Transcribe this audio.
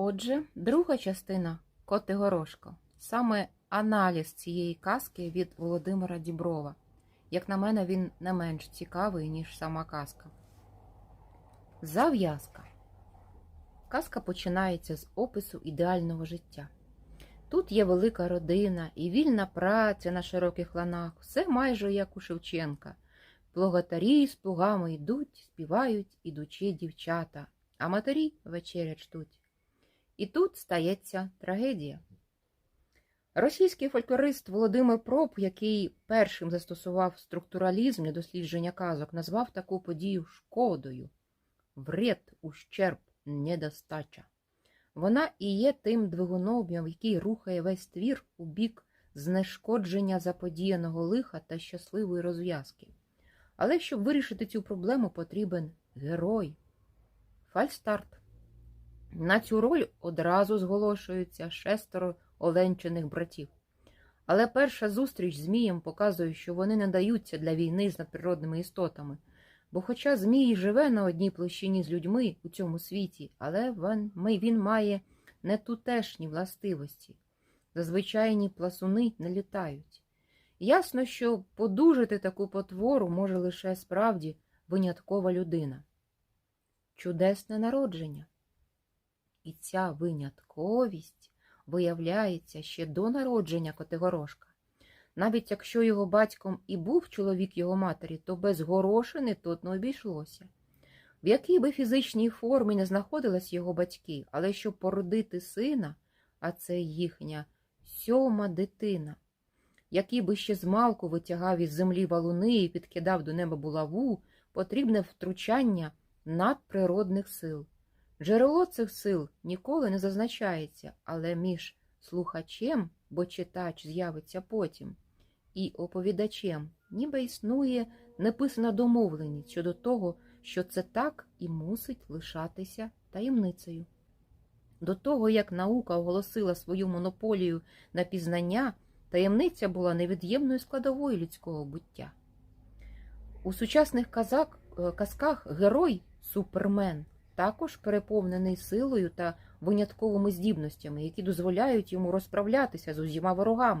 Отже, друга частина Котигорошко. Саме аналіз цієї казки від Володимира Діброва. Як на мене, він не менш цікавий, ніж сама казка. Зав'язка. Казка починається з опису ідеального життя. Тут є велика родина і вільна праця на широких ланах, все майже як у Шевченка. Плугатарі з плугами йдуть, співають ідучі дівчата, а матері вечерять ждуть. І тут стається трагедія. Російський фольклорист Володимир Проб, який першим застосував структуралізм для дослідження казок, назвав таку подію шкодою, вред, ущерб, недостача. Вона і є тим двигуном, який рухає весь твір у бік знешкодження заподіяного лиха та щасливої розв'язки. Але щоб вирішити цю проблему, потрібен герой. Фальстарт. На цю роль одразу зголошуються шестеро оленчених братів. Але перша зустріч з Змієм показує, що вони не даються для війни з надприродними істотами. Бо хоча Змій живе на одній площині з людьми у цьому світі, але він, має не тутешні властивості. Зазвичайні пласуни не літають. Ясно, що подужити таку потвору може лише справді виняткова людина. Чудесне народження. І ця винятковість виявляється ще до народження Котигорошка. Навіть якщо його батьком і був чоловік його матері, то без горошини тут не обійшлося. В якій би фізичній формі не знаходились його батьки, але щоб породити сина, а це їхня сьома дитина, який би ще змалку витягав із землі валуни і підкидав до неба булаву, потрібне втручання надприродних сил. Джерело цих сил ніколи не зазначається, але між слухачем, бо читач з'явиться потім, і оповідачем, ніби існує неписана домовленість щодо того, що це так і мусить лишатися таємницею. До того, як наука оголосила свою монополію на пізнання, таємниця була невід'ємною складовою людського буття. У сучасних казак, казках герой супермен також переповнений силою та винятковими здібностями, які дозволяють йому розправлятися з усіма ворогами.